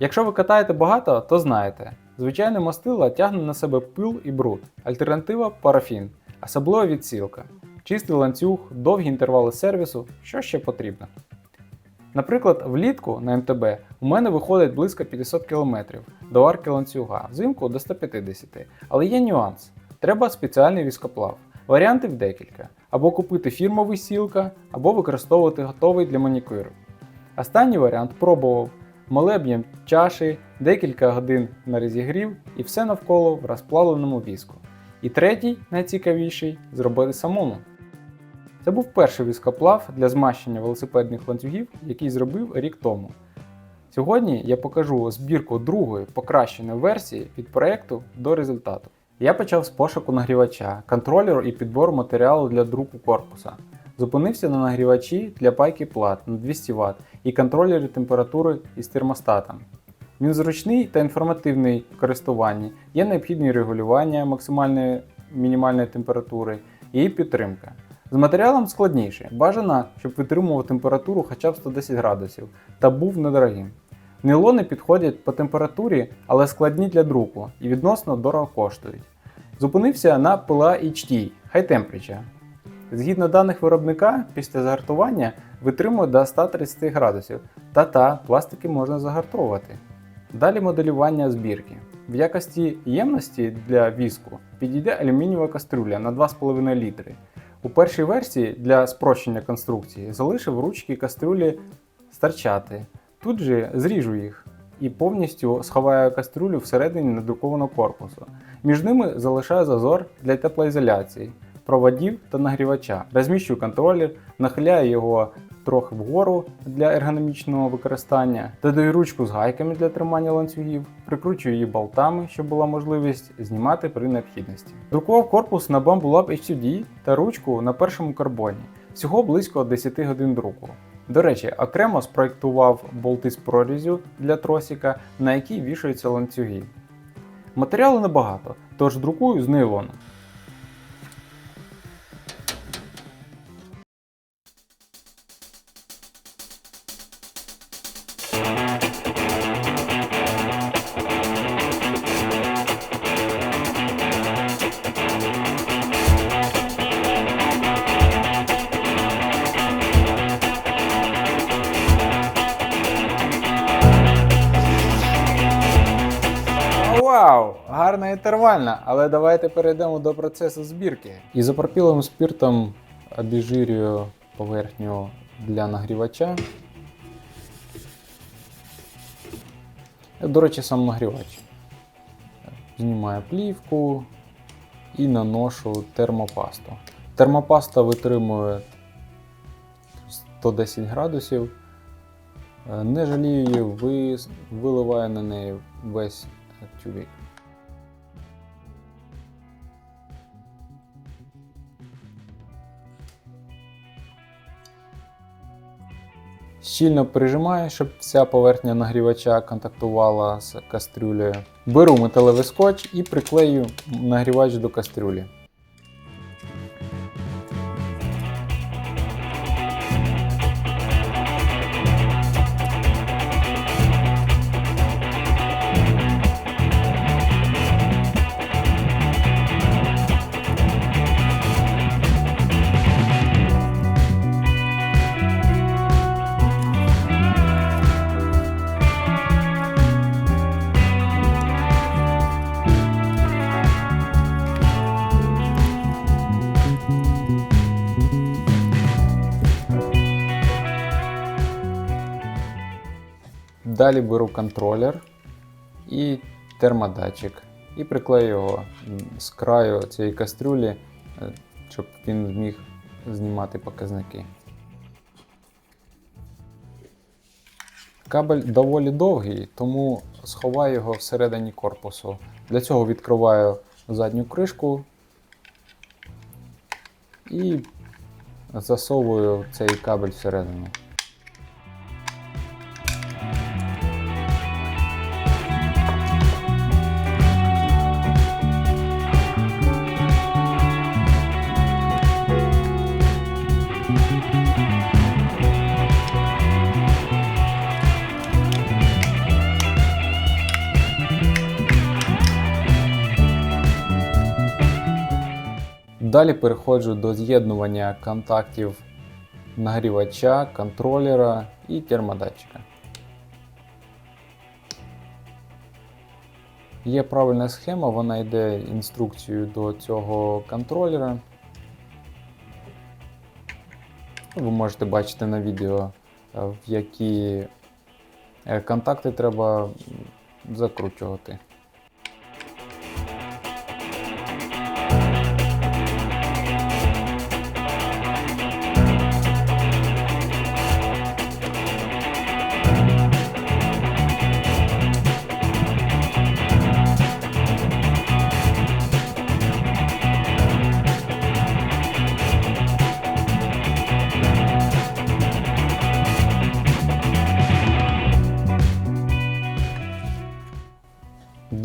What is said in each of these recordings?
Якщо ви катаєте багато, то знаєте. Звичайне мастило тягне на себе пил і бруд. Альтернатива парафін, особлива відсілка, чистий ланцюг, довгі інтервали сервісу, що ще потрібно. Наприклад, влітку на МТБ у мене виходить близько 500 км до арки ланцюга, взимку до 150 Але є нюанс. Треба спеціальний віскоплав. Варіантів декілька. Або купити фірмовий сілка, або використовувати готовий для манікюру. Останній варіант пробував. Молеб'єм чаші, декілька годин на розігрів і все навколо в розплавленому віску. І третій, найцікавіший, зробити самому. Це був перший віскоплав для змащення велосипедних ланцюгів, який зробив рік тому. Сьогодні я покажу збірку другої покращеної версії від проєкту до результату. Я почав з пошуку нагрівача, контролеру і підбору матеріалу для друку корпуса. Зупинився на нагрівачі для пайки плат на 200 Вт і контролері температури із термостатом. Він зручний та інформативний в користуванні, є необхідні регулювання максимальної мінімальної температури і підтримка. З матеріалом складніше, бажано, щоб витримував температуру хоча б 110 градусів та був недорогим. Нейлони підходять по температурі, але складні для друку і відносно дорого коштують. Зупинився на PLA HT High Temperature. Згідно даних виробника, після загартування витримує до 130 градусів, та та пластики можна загартовувати. Далі моделювання збірки. В якості ємності для віску підійде алюмінієва кастрюля на 2,5 літри. У першій версії для спрощення конструкції залишив ручки кастрюлі старчати. Тут же зріжу їх і повністю сховаю кастрюлю всередині надрукованого корпусу. Між ними залишаю зазор для теплоізоляції, проводів та нагрівача. Розміщую контролер, нахиляю його трохи вгору для ергономічного використання, додаю ручку з гайками для тримання ланцюгів, прикручую її болтами, щоб була можливість знімати при необхідності. Друкував корпус на Bamboo Lab HCD та ручку на першому карбоні. Всього близько 10 годин друку. До речі, окремо спроєктував болти з прорізю для тросика, на який вішаються ланцюги. Матеріалу небагато, тож друкую з нейлону. Вау! Гарна інтервальна, але давайте перейдемо до процесу збірки. Ізопропіловим спиртом обіжирюю поверхню для нагрівача. До речі, сам нагрівач. Знімаю плівку і наношу термопасту. Термопаста витримує 110 градусів. Е, Не жалію її, виливаю на неї весь тюбик. Щільно прижимаю, щоб вся поверхня нагрівача контактувала з кастрюлею. Беру металевий скотч і приклею нагрівач до кастрюлі. Далі беру контролер і термодатчик і приклею його з краю цієї кастрюлі, е, щоб він зміг знімати показники. Кабель доволі довгий, тому сховаю його всередині корпусу. Для цього відкриваю задню кришку і засовую цей кабель всередину. Далі переходжу до з'єднування контактів нагрівача, контролера і термодатчика. Є правильна схема, вона йде інструкцією до цього контролера. Ви можете бачити на відео, е, в які е, контакти треба закручувати.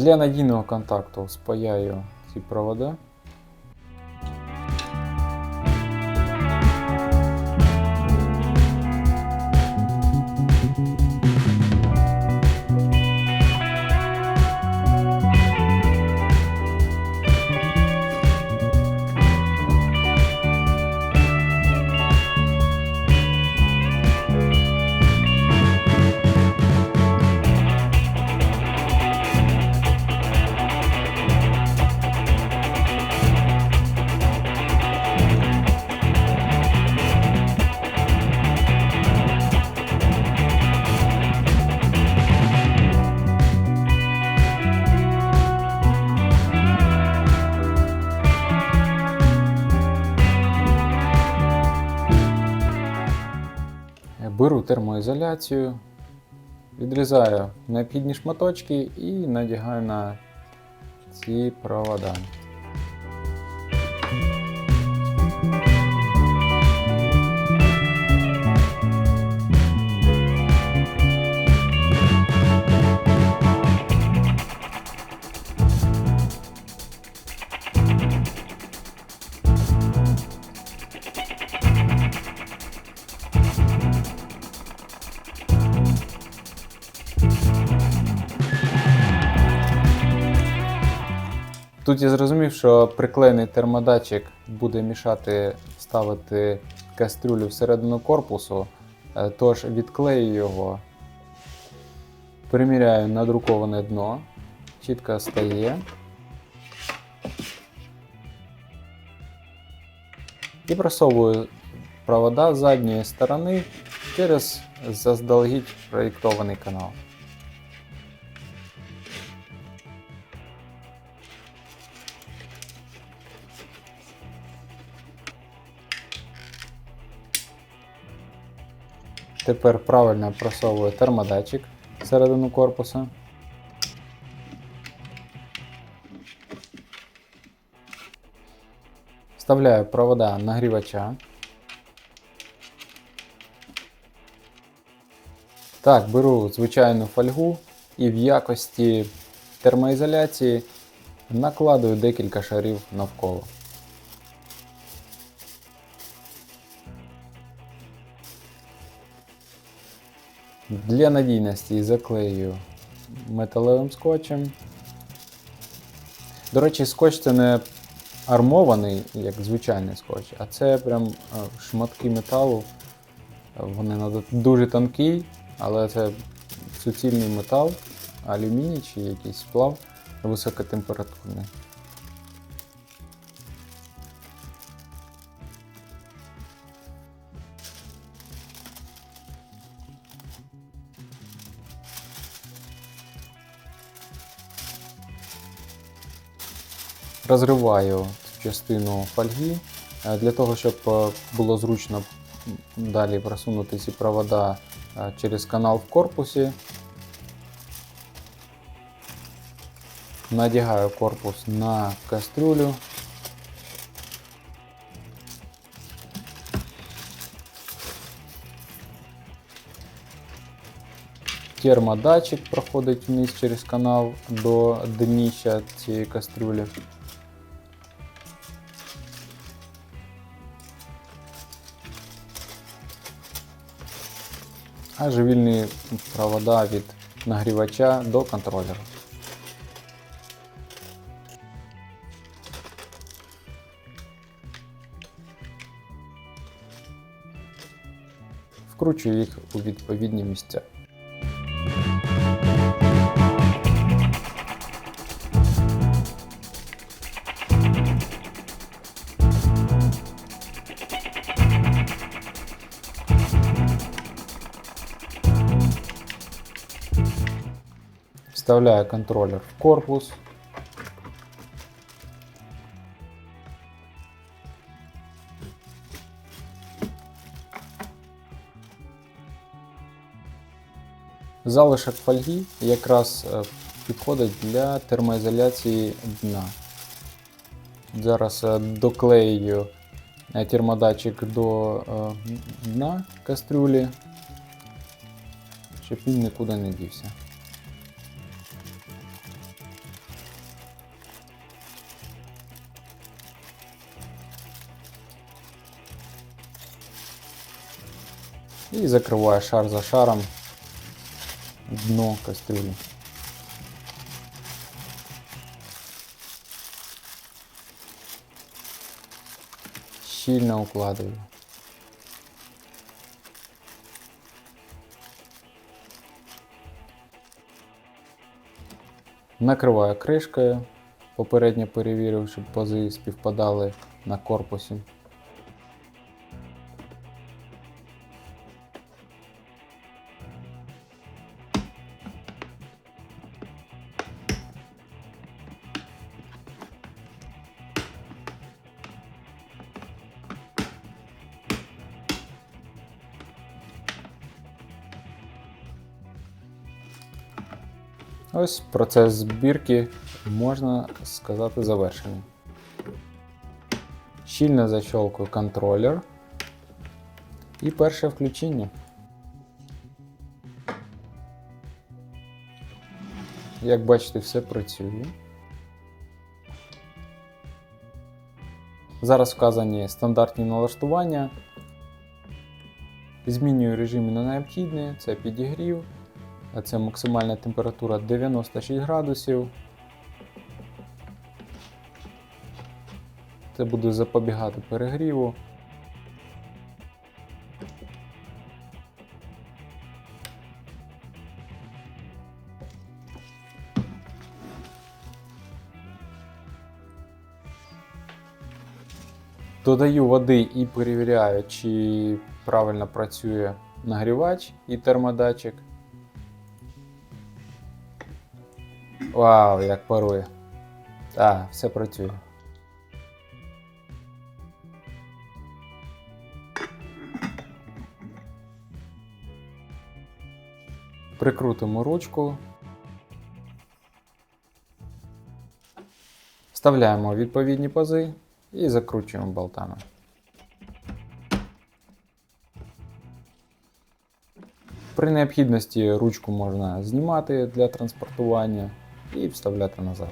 Для надійного контакту спаяю ці провода. Термоізоляцію, відрізаю необхідні шматочки і надягаю на ці провода. Тут я зрозумів, що приклеєний термодатчик буде мішати ставити кастрюлю всередину корпусу, е, тож відклею його, приміряю надруковане дно, чітко стає. І просовую провода з задньої сторони через заздалегідь проєктований канал. Тепер правильно просовую термодатчик всередину корпуса. Вставляю провода нагрівача. Так, беру звичайну фольгу і в якості термоізоляції накладую декілька шарів навколо. Для надійності заклею металевим скотчем. До речі, скотч це не армований, як звичайний скотч, а це прям е, шматки металу. Вони дуже тонкі, але це суцільний метал, алюміній чи якийсь сплав високотемпературний. Розриваю частину фольги е, для того, щоб е, було зручно далі просунути ці провода е, через канал в корпусі. Надягаю корпус на кастрюлю. Термодатчик проходить вниз через канал до дніща цієї кастрюлі. а живільні провода від нагрівача до контролера. Вкручую їх у відповідні місця. Вставляю контроллер в корпус. Залишок фольги якраз е, підходить для термоізоляції дна. Зараз е, доклею е, термодатчик до дна кастрюлі, щоб він нікуди не дівся. І закриваю шар за шаром дно кастрюлі. Щільно укладываю. Накриваю кришкою, попередньо перевірив, щоб пази співпадали на корпусі. Ось процес збірки можна сказати завершений. Щільно защолкую контролер і перше включення. Як бачите, все працює. Зараз вказані стандартні налаштування. Змінюю режими на необхідні, це підігрів. Це максимальна температура 96 градусів. Це буде запобігати перегріву. Додаю води і перевіряю, чи правильно працює нагрівач і термодатчик. Вау, як парує. Так, все працює. Прикрутимо ручку. Вставляємо відповідні пази і закручуємо болтами. При необхідності ручку можна знімати для транспортування і вставляти назад.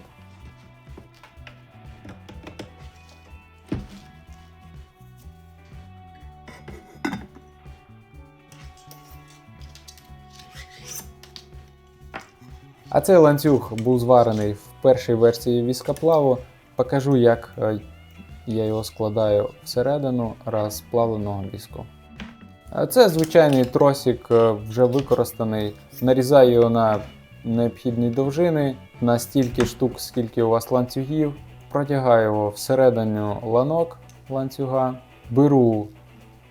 А цей ланцюг був зварений в першій версії віскоплаву. Покажу, як е, я його складаю всередину розплавленого віску. Це звичайний тросик, е, вже використаний. Нарізаю його на необхідні довжини, на стільки штук, скільки у вас ланцюгів. Протягаю його всередину ланок ланцюга. Беру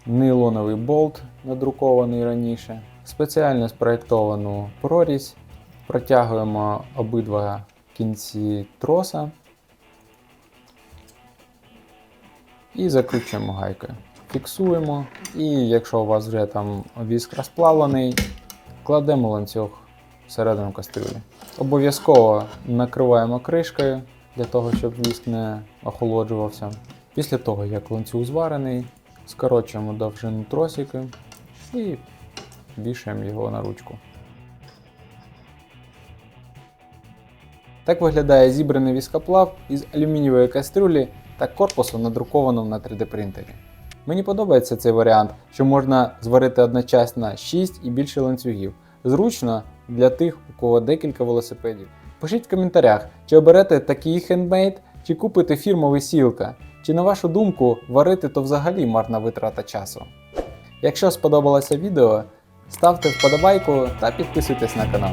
нейлоновий болт, надрукований раніше, спеціально спроєктовану прорізь. Протягуємо обидва кінці троса і закручуємо гайкою. Фіксуємо, і якщо у вас вже там віск розплавлений, кладемо ланцюг всередину кастрюлі. Обов'язково накриваємо кришкою для того, щоб віск не охолоджувався. Після того, як ланцюг зварений, скорочуємо довжину тросики і вішаємо його на ручку. Так виглядає зібраний віскоплав із алюмінієвої кастрюлі та корпусу, надрукованого на 3D принтері. Мені подобається цей варіант, що можна зварити одночасно 6 і більше ланцюгів. Зручно для тих, у кого декілька велосипедів. Пишіть в коментарях, чи оберете такий хендмейд, чи купите фірмовий сілка, чи на вашу думку варити то взагалі марна витрата часу. Якщо сподобалося відео, ставте вподобайку та підписуйтесь на канал.